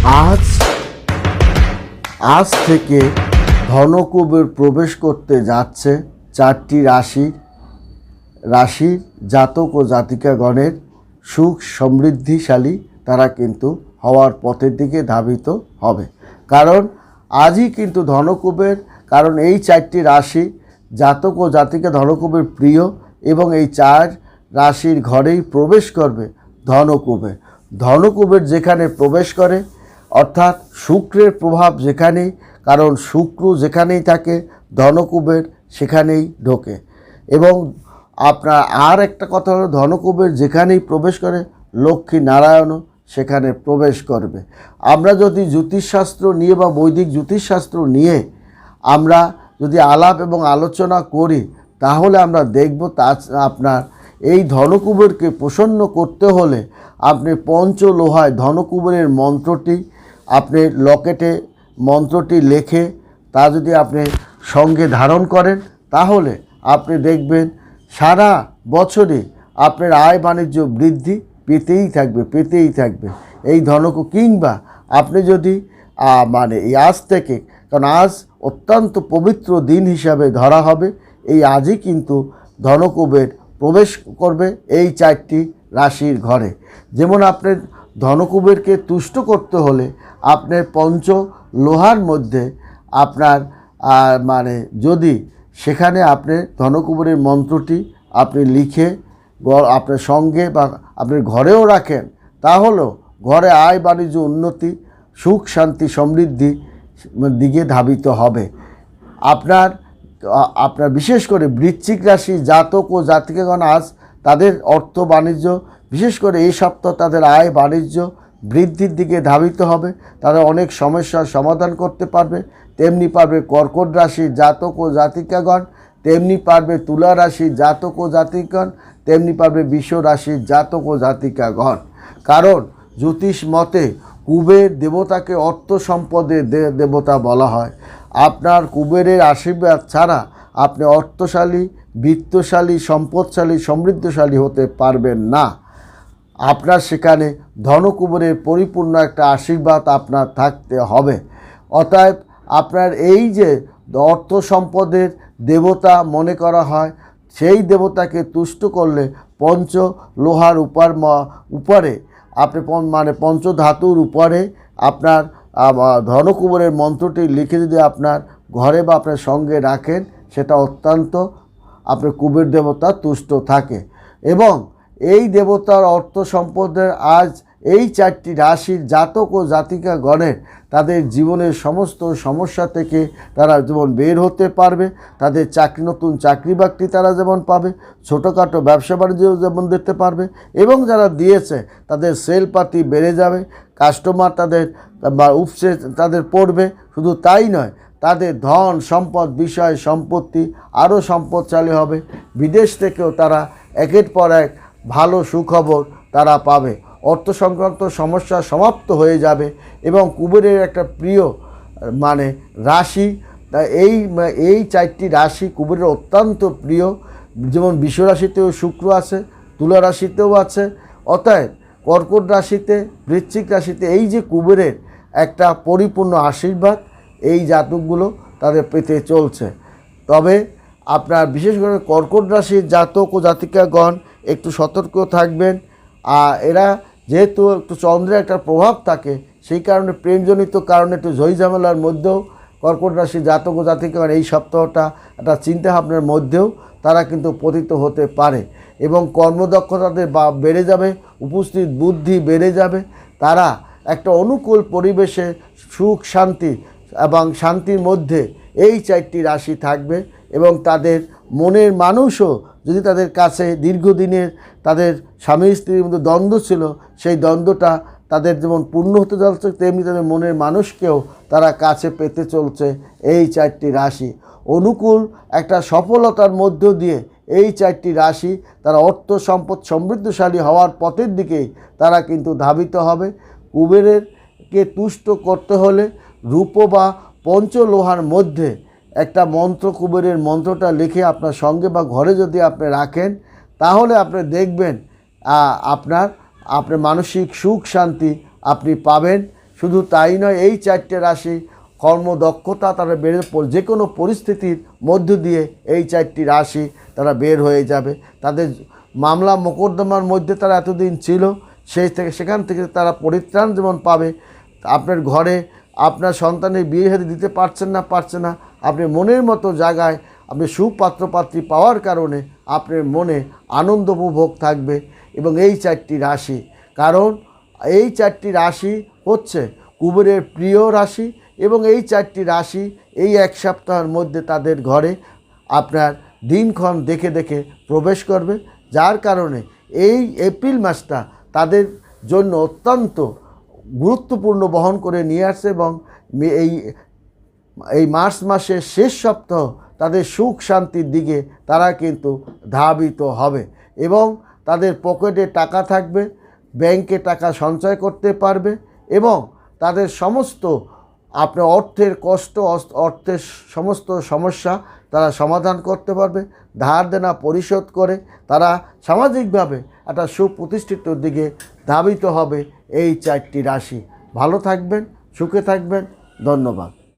আজ আজ থেকে ধনকুবের প্রবেশ করতে যাচ্ছে চারটি রাশির রাশির জাতক ও জাতিকাগণের সুখ সমৃদ্ধিশালী, তারা কিন্তু হওয়ার পথের দিকে ধাবিত হবে। কারণ আজই কিন্তু ধনকুবের, কারণ এই চারটি রাশি জাতক ও জাতিকা ধনকুবের প্রিয় এবং এই চার রাশির ঘরেই প্রবেশ করবে ধনকুবের ধনকুবের যেখানে প্রবেশ করে অর্থাৎ শুক্রের প্রভাব যেখানেই, কারণ শুক্র যেখানেই থাকে, ধনকুবের সেখানেই ঢোকে। এবং আপনার আর একটা কথা হলো, ধনকুবের যেখানেই প্রবেশ করে লক্ষ্মী নারায়ণও সেখানে প্রবেশ করবে। আমরা যদি জ্যোতিষশাস্ত্র নিয়ে বা বৈদিক জ্যোতিষশাস্ত্র নিয়ে আমরা যদি আলাপ এবং আলোচনা করি, তাহলে আমরা দেখব তা আপনার এই ধনকুবেরকে প্রসন্ন করতে হলে আপনি পঞ্চলোহায় ধনকুবেরের মন্ত্রটি আপনি লকেটে মন্ত্রটি লেখে তা যদি আপনি সঙ্গে ধারণ করেন, তাহলে আপনি দেখবেন সারা বছরে আপনার আয় বাণিজ্য বৃদ্ধি পেতেই থাকবে পেতেই থাকবে। এই ধনক কিংবা আপনি যদি মানে এই আজ থেকে, কারণ আজ অত্যন্ত পবিত্র দিন হিসাবে ধরা হবে, এই আজই কিন্তু ধনকুবের প্রবেশ করবে এই চারটি রাশির ঘরে। যেমন আপনার ধনকুবেরকে তুষ্ট করতে হলে আপনার পঞ্চ লোহার মধ্যে আপনার মানে যদি সেখানে আপনি ধনকুবেরের মন্ত্রটি আপনি লিখে আপনার সঙ্গে বা আপনার ঘরেও রাখেন, তাহলেও ঘরে আয় বাণিজ্য উন্নতি, সুখ, শান্তি, সমৃদ্ধি দিকে ধাবিত হবে। আপনার আপনার বিশেষ করে বৃশ্চিক রাশি জাতক ও জাতিকাগণ আজ তাদের অর্থ বাণিজ্য বিশেষ করে এই সপ্তাহ তাদের আয় বাণিজ্য বৃদ্ধির দিকে ধাবিত হবে। তারা অনেক সমস্যার সমাধান করতে পারবে। তেমনি পারবে কর্কট রাশি জাতক ও জাতিকাগণ, তেমনি পারবে তুলা রাশি জাতক ও জাতিকগণ, তেমনি পারবে বিশ্ব রাশি জাতক ও জাতিকাগণ। কারণ জ্যোতিষ মতে কুবের দেবতাকে অর্থ সম্পদের দেবতা বলা হয়। আপনার কুবেরের আশীর্বাদ ছাড়া আপনি অর্থশালী, বিত্তশালী, সম্পদশালী, সমৃদ্ধশালী হতে পারবেন না। আপনার সেখানে ধনকুবেরের পরিপূর্ণ একটা আশীর্বাদ আপনার থাকতে হবে। অতএব আপনার এই যে অর্থ সম্পদের দেবতা মনে করা হয়, সেই দেবতাকে তুষ্ট করলে পঞ্চ লোহার উপর উপরে, আপনি পন- মানে পঞ্চধাতুর উপরে আপনার ধনকুবেরের মন্ত্রটি লিখে যদি আপনার ঘরে বা আপনার সঙ্গে রাখেন, সেটা অত্যন্ত, আপনার কুবের দেবতা তুষ্ট থাকে। এবং এই দেবতার অর্থ সম্পদের আজ এই চারটি রাশির জাতক ও জাতিকা গণের তাদের জীবনের সমস্ত সমস্যা থেকে তারা যেমন বের হতে পারবে, তাদের চাকরি, নতুন চাকরি বাকরি তারা যেমন পাবে, ছোটোখাটো ব্যবসা বাণিজ্য যেমন দেখতে পারবে এবং যারা দিয়েছে তাদের সেল পাতি বেড়ে যাবে, কাস্টমার তাদের বা উপসে তাদের পড়বে, শুধু তাই নয়, তাদের ধন সম্পদ বিষয় সম্পত্তি আরও সম্পদশালী হবে। বিদেশ থেকেও তারা একের পর এক ভালো সুখবর তারা পাবে। অর্থ সংক্রান্ত সমস্যা সমাপ্ত হয়ে যাবে এবং কুবেরের একটা প্রিয় মানে রাশি এই এই চারটি রাশি কুবেরের অত্যন্ত প্রিয়। যেমন বিশ্ব রাশিতেও শুক্র আছে, তুলা রাশিতেও আছে, অতএব কর্কট রাশিতে, বৃশ্চিক রাশিতে এই যে কুবেরের একটা পরিপূর্ণ আশীর্বাদ, এই জাতকগুলো তাদের পেতে চলছে। তবে আপনার বিশেষ করে কর্কট রাশির জাতক ও জাতিকাগণ একটু সতর্ক থাকবেন। আর এরা যেহেতু একটু চন্দ্রের একটা প্রভাব থাকে, সেই কারণে প্রেমজনিত কারণে একটু ঝই ঝামেলার মধ্যেও কর্কট রাশির জাতক ও জাতিকাগণ এই সপ্তাহটা একটা চিন্তাভাবনার মধ্যেও তারা কিন্তু পতিত হতে পারে এবং কর্মদক্ষতা তাদের বা- বেড়ে যাবে, উপস্থিত বুদ্ধি বেড়ে যাবে। তারা একটা অনুকূল পরিবেশে সুখ, শান্তি এবং শান্তির মধ্যে এই চারটি রাশি থাকবে এবং তাদের মনের মানুষও যদি তাদের কাছে দীর্ঘদিনের তাদের স্বামী স্ত্রীর মধ্যে দ্বন্দ্ব ছিল, সেই দ্বন্দ্বটা তাদের যেমন পূর্ণ হতে চলছে, তেমনি তাদের মনের মানুষকেও তারা কাছে পেতে চলছে এই চারটি রাশি। অনুকূল একটা সফলতার মধ্য দিয়ে এই চারটি রাশি তারা অর্থ সম্পদ সমৃদ্ধশালী হওয়ার পথের দিকেই তারা কিন্তু ধাবিত হবে। কুবেরের কে তুষ্ট করতে হলে রূপ বা পঞ্চলোহার মধ্যে একটা মন্ত্র কুবেরের মন্ত্রটা লিখে আপনার সঙ্গে বা ঘরে যদি আপনি রাখেন, তাহলে আপনি দেখবেন আপনার আপনার মানসিক সুখ শান্তি আপনি পাবেন। শুধু তাই নয়, এই চারটে রাশি কর্মদক্ষতা তারা বেড়ে যে কোনো পরিস্থিতির মধ্য দিয়ে এই চারটি রাশি তারা বের হয়ে যাবে। তাদের মামলা মোকদ্দমার মধ্যে তারা এতদিন ছিল, সেই থেকে, সেখান থেকে তারা পরিত্রাণ যেমন পাবে, আপনার ঘরে আপনার সন্তানের বিয়ে হাতে দিতে পারছেন না পারছে না। আপনি মনের মতো জায়গায় আপনি সুপাত্রপাত্রী পাওয়ার কারণে আপনার মনে আনন্দ উপভোগ থাকবে এবং এই চারটি রাশি। কারণ এই চারটি রাশি হচ্ছে কুবেরের প্রিয় রাশি এবং এই চারটি রাশি এই এক সপ্তাহের মধ্যে তাদের ঘরে আপনার দিনক্ষণ দেখে দেখে প্রবেশ করবে, যার কারণে এই এপ্রিল মাসটা তাদের জন্য অত্যন্ত গুরুত্বপূর্ণ বহন করে নিয়ে আসছে এবং এই এই মার্চ মাসের শেষ সপ্তাহ তাদের সুখ শান্তির দিকে তারা কিন্তু ধাবিত হবে এবং তাদের পকেটে টাকা থাকবে, ব্যাংকে টাকা সঞ্চয় করতে পারবে এবং তাদের সমস্ত আপনার অর্থের কষ্ট অর্থের সমস্ত সমস্যা তারা সমাধান করতে পারবে, ধার দেনা পরিশোধ করে তারা সামাজিকভাবে একটা সুপ্রতিষ্ঠিত দিকে ধাবিত হবে এই চারটি রাশি। ভালো থাকবেন সুখে থাকবেন। ধন্যবাদ।